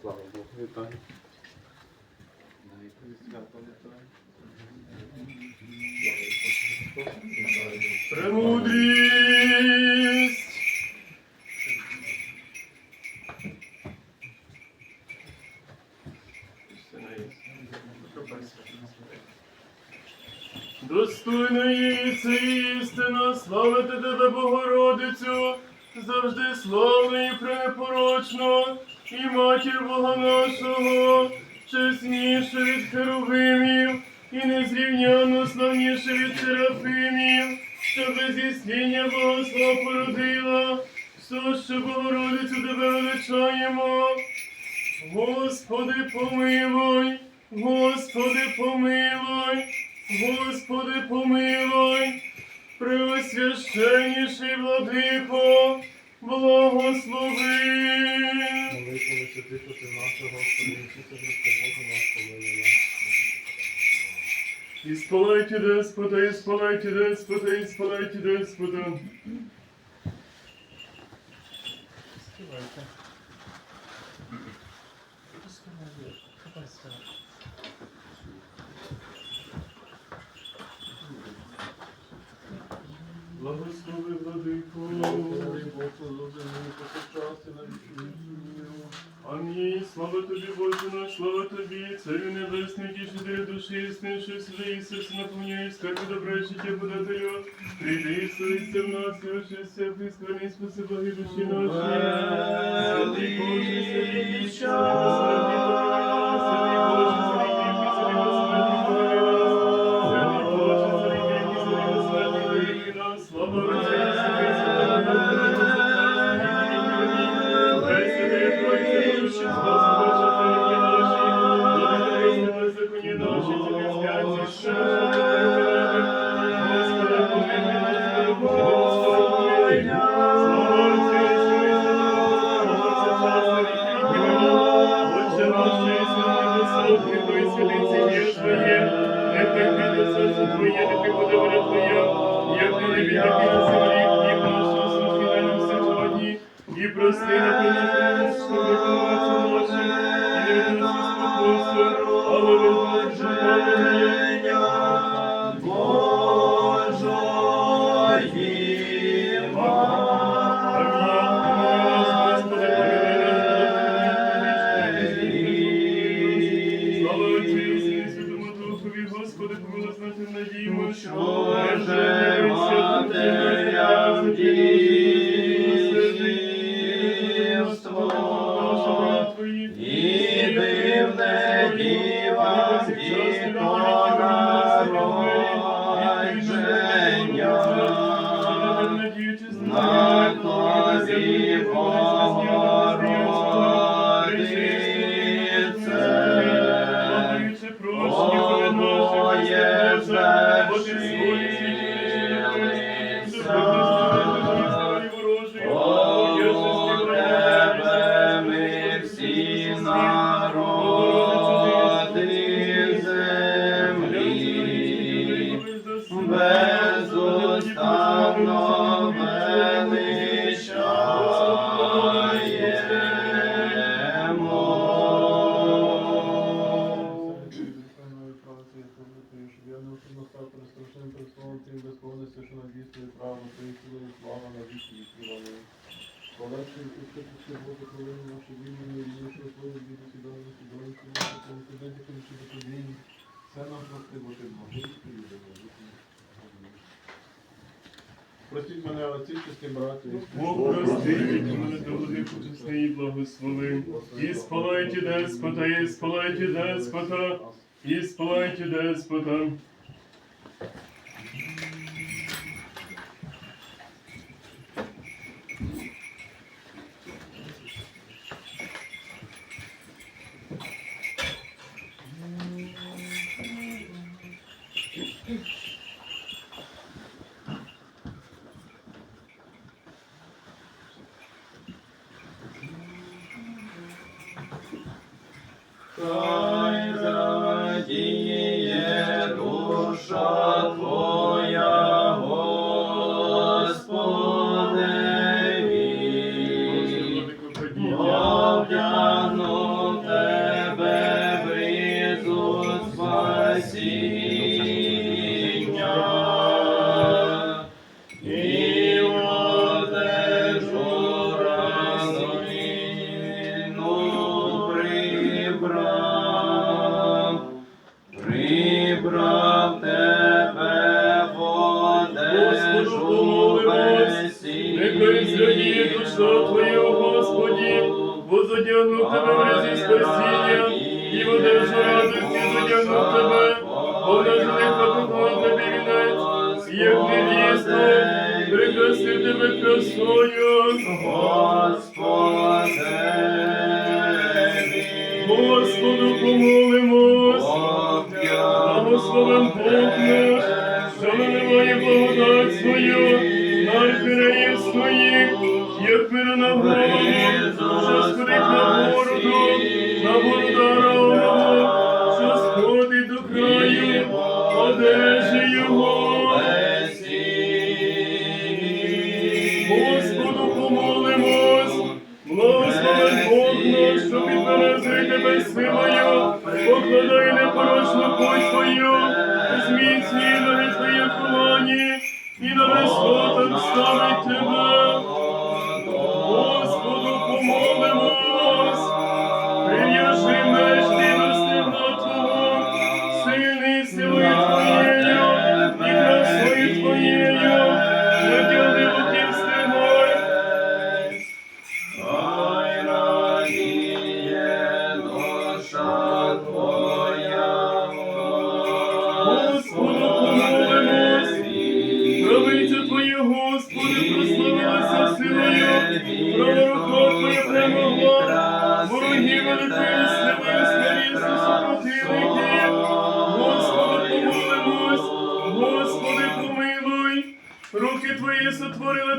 Слава Богу, вітаю. Премудрість. Достойно є це істина, славити тебе, Богородицю, завжди славно і пренепорочно, і матір Бога нашого, чесніше від херовимів, і незрівняно славніше від серафимів, що без ісління Богослов породила, що Богородицю тебе величаємо. Господи, помилуй, Господи, помилуй, Господи, помилуй, Преосвященніший владико, благослови. Молитвами святих отців нашого, Господи, Ісуса Христа, Бога наш, помилуй. Исполайте, Деспота, исполайте, Деспота, исполайте, Деспота. Співайте. Благослови, владико. Благослови повсякчас і на віки. Амінь. Слава тобі, Боже наш, слава тобі, Царю Небесний, тішителю душі, існивши сюди, Ісус, наповнює скарби добре життя подателю. Прийди, Ісусе, в нас, і очисти, прискверни, спаси благи душі наші. Святий Боже, святий Боже, святі, діва, і народження, на тобі Богородице, О, Простіть мене, отці, чесні браті. Бог простить, мене до води почесний і благослови. І спалайте деспота, і спалайте деспота, і спалайте деспота. God. прибрав, прибрав тебе, одежу весі. Нехай сьогодні душа Твоя, Господі, бо задягну тебе в разі спасіння, і в одежу радості задягну тебе, нехай Бога тобі вінець, як невіста, прихрести тебе красою. Архіреїв своїх, як мир на голову, що сходить на бороду, на бороду Ааронову, що сходить до краю, одежі його. Господу помолимось, благословен Бог наш, що підбережи тебе силою, покладай непорочну путь твою, зміцнюй ноги твої в колоні,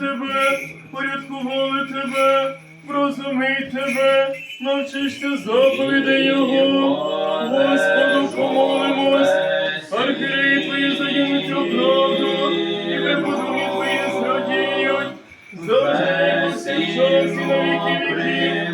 Тебе, порядкували Тебе, розумій Тебе, навчишся заповідей Його, Господу помолимось. Архиреї твої загинуть у правду, і випадки твої зрадіють, завжди і повсякчас і на віки віків.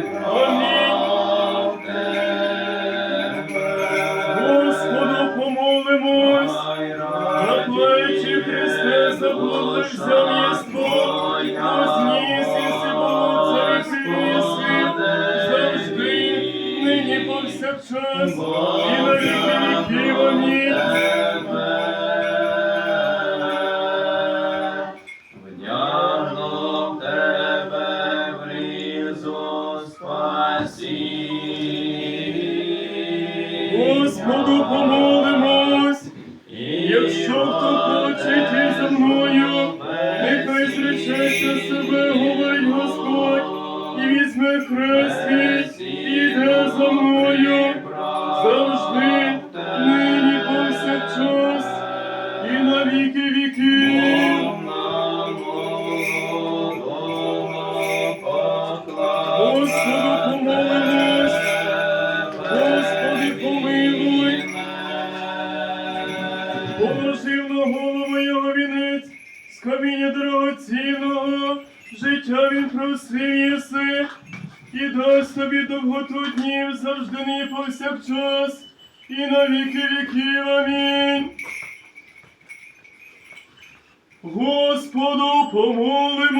Днів завжди нині повсякчас, і на віки віків. Амінь. Господу помолимось.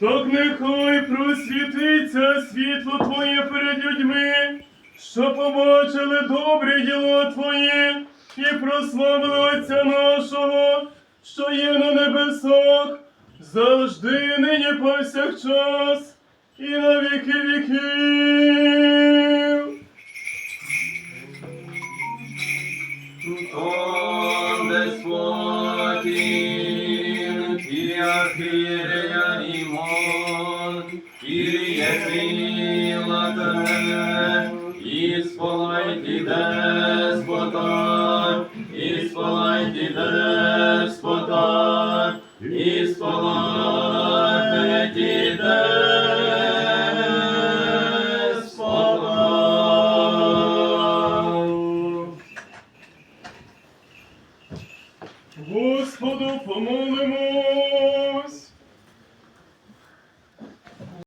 Так нехай просвітиться світло Твоє перед людьми, що побачили добрі діла Твої і прославили Отця нашого, що є на небесах, завжди нині повсякчас і на віки віків. Он Деспотин, и Архиерея Имон, Кирие Крилата, Исполайте Исполайте